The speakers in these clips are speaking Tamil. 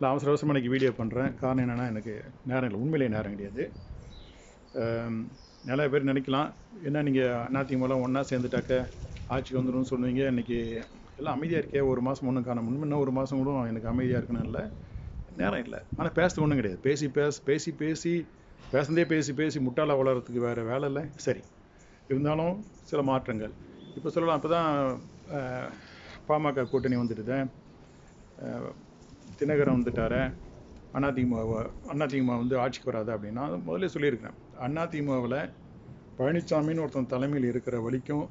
இல்லை அவசர அவசரமாக எனக்கு வீடியோ பண்ணுறேன் காரணம் என்னென்னா எனக்கு நேரம் இல்லை. உண்மையிலேயே நேரம் கிடையாது. நிறைய பேர் நினைக்கலாம். என்ன நீங்கள் அதிமுகலாம் ஒன்றா சேர்ந்துட்டாக்க ஆட்சிக்கு வந்துடும் சொல்லுவீங்க இன்றைக்கி எல்லாம் அமைதியாக இருக்கே. ஒரு மாதம் ஒன்றும் காரணம் முன்ன இன்னும் ஒரு மாதம் கூட எனக்கு அமைதியாக இருக்கணும் இல்லை. நேரம் இல்லை. ஆனால் பேசுறது ஒன்றும் கிடையாது. பேசி பேச பேசி பேசி பேசுனதே பேசி பேசி முட்டாள வளர்கிறதுக்கு வேறு வேலை இல்லை. சரி. இருந்தாலும் சில மாற்றங்கள். இப்போ சொல்லலாம். இப்போ தான் பாமக கூட்டணி வந்துட்டு தினகரன் வந்துட்டாரு. அதிமுக அதிமுக வந்து ஆட்சிக்கு வராது அப்படின்னா அது முதல்ல சொல்லியிருக்கிறேன். அதிமுகவில் பழனிசாமின்னு ஒருத்தன் தலைமையில் இருக்கிற வரைக்கும்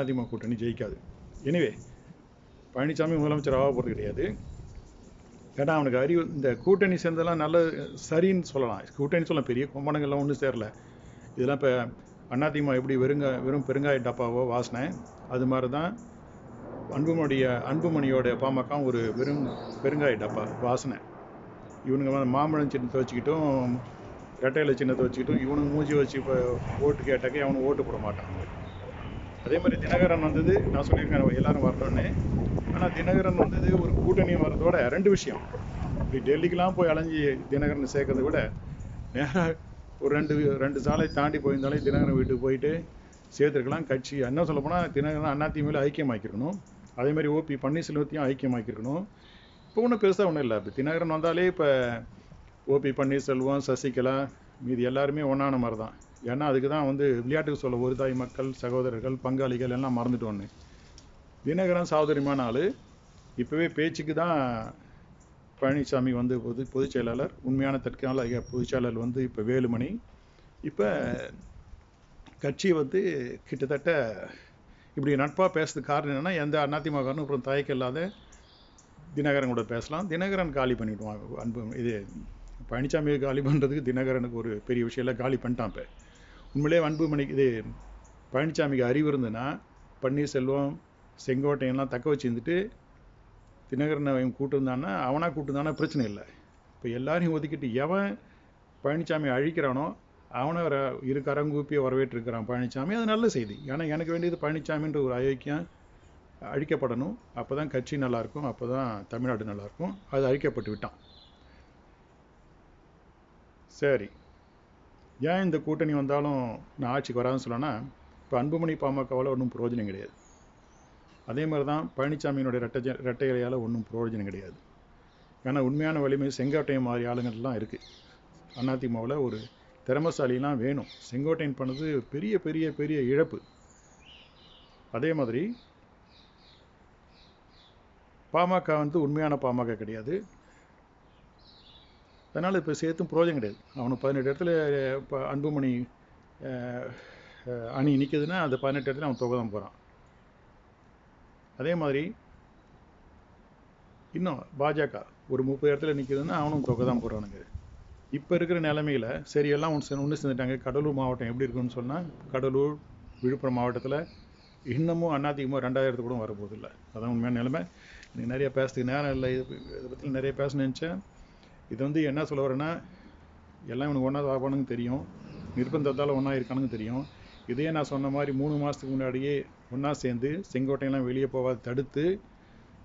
அதிமுக கூட்டணி ஜெயிக்காது. எனிவே பழனிசாமி முதலமைச்சர் ஆக போகிறது கிடையாது. ஏன்னா அவனுக்கு அறிவு இந்த கூட்டணி சேர்ந்தெல்லாம் நல்ல சரின்னு சொல்லலாம். கூட்டணி சொல்லலாம். பெரிய கும்பனங்கள்லாம் ஒன்றும் சேரல. இதெல்லாம் இப்போ அதிமுக எப்படி வெறுங்க வெறும் பெருங்காய டப்பாவோ வாசனை அது மாதிரி தான் அன்புமணிய அன்புமணியோட பாமக ஒரு வெறும் பெருங்காய டப்பா வாசனை. இவனுங்க வந்து மாம்பழம் சின்னத்தை வச்சுக்கிட்டும் ரெட்டையில் சின்னத்தை வச்சுக்கிட்டும் இவனுங்க மூஞ்சி வச்சு இப்போ ஓட்டு கேட்டாக்கே அவனுக்கு ஓட்டு போட மாட்டாங்க. அதே மாதிரி தினகரன் வந்தது நான் சொல்லியிருக்கேன் எல்லாரும் வரணும்னு. ஆனால் தினகரன் வந்தது ஒரு கூட்டணி வர்றதோட ரெண்டு விஷயம். இப்படி டெல்லிக்கெலாம் போய் அலைஞ்சி தினகரன் சேர்க்கறத விட நேராக ஒரு ரெண்டு ரெண்டு சாலை தாண்டி போயிருந்தாலே தினகரன் வீட்டுக்கு போயிட்டு சேர்த்துருக்கலாம் கட்சி என்ன சொல்ல போனால் தினகரன் அதிமுக ஐக்கியமாக்கிருக்கணும். அதே மாதிரி ஓபி பன்னீர்செல்வத்தையும் ஐக்கியமாக்கியிருக்கணும். இப்போ ஒன்றும் பெருசாக ஒன்றும் இல்லை. இப்போ தினகரன் வந்தாலே இப்போ ஓபி பன்னீர்செல்வம் சசிகலா மீதி எல்லாருமே ஒன்றான மாதிரி தான். ஏன்னா அதுக்கு தான் வந்து விளையாட்டுக்கு சொல்ல ஒரு தாய் மக்கள் சகோதரர்கள் பங்காளிகள் எல்லாம் மறந்துட்டோன்னு தினகரன் சகோதரியமான ஆள். இப்போவே பேச்சுக்கு தான் பழனிசாமி வந்து பொது பொதுச் செயலாளர். உண்மையான தற்காலிக பொதுச் செயலாளர் வந்து இப்போ வேலுமணி. இப்போ கட்சி வந்து கிட்டத்தட்ட இப்படி நட்பாக பேசுறதுக்கு காரணம் என்னென்னா எந்த அதிமுகன்னு அப்புறம் தயக்கம் இல்லாத தினகரன் கூட பேசலாம். தினகரன் காலி பண்ணிவிடுவான் அன்பு இது பழனிசாமியை காலி பண்ணுறதுக்கு தினகரனுக்கு ஒரு பெரிய விஷயம் இல்லை காலி பண்ணிட்டான் இப்போ. உண்மையிலே அன்புமணிக்கு இது பழனிசாமிக்கு அறிவு இருந்ததுன்னா பன்னீர்செல்வம் செங்கோட்டையெல்லாம் தக்க வச்சுருந்துட்டு தினகரனை அவன் கூட்டிருந்தான்னா அவனாக கூட்டிருந்தானா பிரச்சனை இல்லை. இப்போ எல்லாரையும் ஒதுக்கிட்டு எவன் பழனிசாமி அழிக்கிறானோ அவனை வர இரு கரங்கூப்பியை வரவேற்றிருக்கிறான் பழனிசாமி அது நல்ல செய்தி. ஏன்னா எனக்கு வேண்டியது பழனிசாமின்ற ஒரு அயோக்கியம் அழிக்கப்படணும். அப்போ தான் கட்சி நல்லாயிருக்கும். அப்போ தான் தமிழ்நாடு நல்லாயிருக்கும். அது அழிக்கப்பட்டு விட்டான். சரி. ஏன் இந்த கூட்டணி வந்தாலும் நான் ஆட்சிக்கு வராதுன்னு சொல்லனா இப்போ அன்புமணி பாமகவால் ஒன்றும் பிரயோஜனம் கிடையாது. அதே மாதிரி தான் பழனிசாமியினுடைய ரெட்டை ரெட்டை இலையால் ஒன்றும் பிரயோஜனம் கிடையாது. ஏன்னா உண்மையான வலிமை செங்கோட்டையம் மாதிரி ஆளுங்கள்லாம் இருக்குது அதிமுகவில் ஒரு திறமசாலிலாம் வேணும். செங்கோட்டையன் பண்ணது பெரிய பெரிய பெரிய இழப்பு. அதே மாதிரி பாமக வந்து உண்மையான பாமக கிடையாது. அதனால் இப்போ சேர்த்தும் பிரயோஜனம் கிடையாது. அவனுக்கு பதினெட்டு இடத்துல இப்போ அன்புமணி அணி நிற்கிதுன்னா அந்த பதினெட்டு இடத்துல அவன் தொகை தான் போகிறான் அதே மாதிரி இன்னும் பாஜக ஒரு முப்பது இடத்துல நிற்கிதுன்னா அவனும் தொகை தான் போகிறானுங்க இப்போ இருக்கிற நிலமையில சரி எல்லாம் ஒன்று ஒன்று சேர்ந்துட்டாங்க. கடலூர் மாவட்டம் எப்படி இருக்குன்னு சொன்னால் கடலூர் விழுப்புரம் மாவட்டத்தில் இன்னமும் அண்ணாதிகமாக ரெண்டாயிரத்து கூட வரப்போகுது இல்லை அதான் உண்மையான நிலைமை. எனக்கு நிறைய பேசுறதுக்கு நேரம் இல்லை. இது இதை பற்றி நிறைய பேச நினச்சேன். இது வந்து என்ன சொல்ல வரேன்னா எல்லாம் இவனுக்கு ஒன்றா ஆகணும்னு தெரியும். நிர்பந்தத்தால் ஒன்றா இருக்கானுங்க தெரியும். இதே நான் சொன்ன மாதிரி மூணு மாதத்துக்கு முன்னாடியே ஒன்றா சேர்ந்து செங்கோட்டையெல்லாம் வெளியே போகாத தடுத்து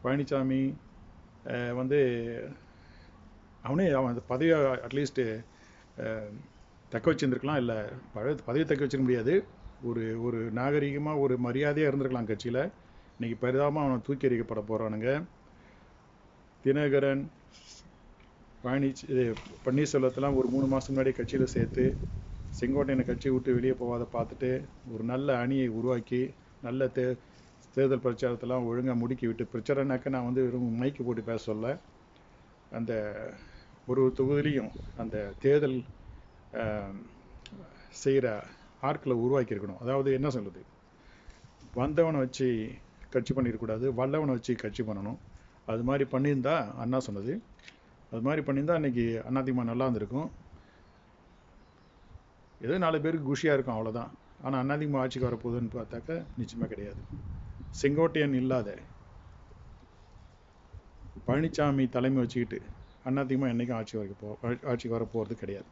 பழனிசாமி வந்து அவனே அவன் அந்த பதவியை அட்லீஸ்ட்டு தக்க வச்சுருந்துருக்கலாம் இல்லை பழ பதவி தக்க வச்சுக்க முடியாது. ஒரு ஒரு நாகரிகமாக ஒரு மரியாதையாக இருந்திருக்கலாம் கட்சியில். இன்றைக்கி பரிதாபமாக அவனை தூக்கி எறியப்பட போகிறானுங்க தினகரன் பழனி இது பன்னீர்செல்வத்தெல்லாம் ஒரு மூணு மாதம் முன்னாடி கட்சியில் சேர்த்து செங்கோட்டையனை கட்சியை விட்டு வெளியே போகாத பார்த்துட்டு ஒரு நல்ல அணியை உருவாக்கி நல்ல தே தேர்தல் பிரச்சாரத்தெல்லாம் ஒழுங்காக முடுக்கி விட்டு பிரச்சாரம்னாக்க நான் வந்து வெறும் மைக்கு போட்டு பேச சொல்ல. அந்த ஒரு ஒரு தொகுதியிலையும் அந்த தேர்தல் செய்கிற ஆட்களை உருவாக்கியிருக்கணும். அதாவது என்ன சொல்லுது வந்தவனை வச்சு கட்சி பண்ணிடக்கூடாது வல்லவனை வச்சு கட்சி பண்ணணும். அது மாதிரி பண்ணியிருந்தா அண்ணா சொன்னது. அது மாதிரி பண்ணியிருந்தா அன்னைக்கு அண்ணாதிமா நல்லா இருந்திருக்கும். ஏதோ நாலு பேருக்கு குஷியாக இருக்கும் அவ்வளோதான் ஆனால் அதிமுக ஆட்சிக்கு வரப்போகுதுன்னு பார்த்தாக்க நிச்சயமாக கிடையாது. செங்கோட்டையன் இல்லாத பழனிசாமி தலைமை வச்சுக்கிட்டு அதிமுக என்றைக்கும் ஆட்சி வரைக்கும் போ ஆட்சிக்கு வர போகிறது கிடையாது.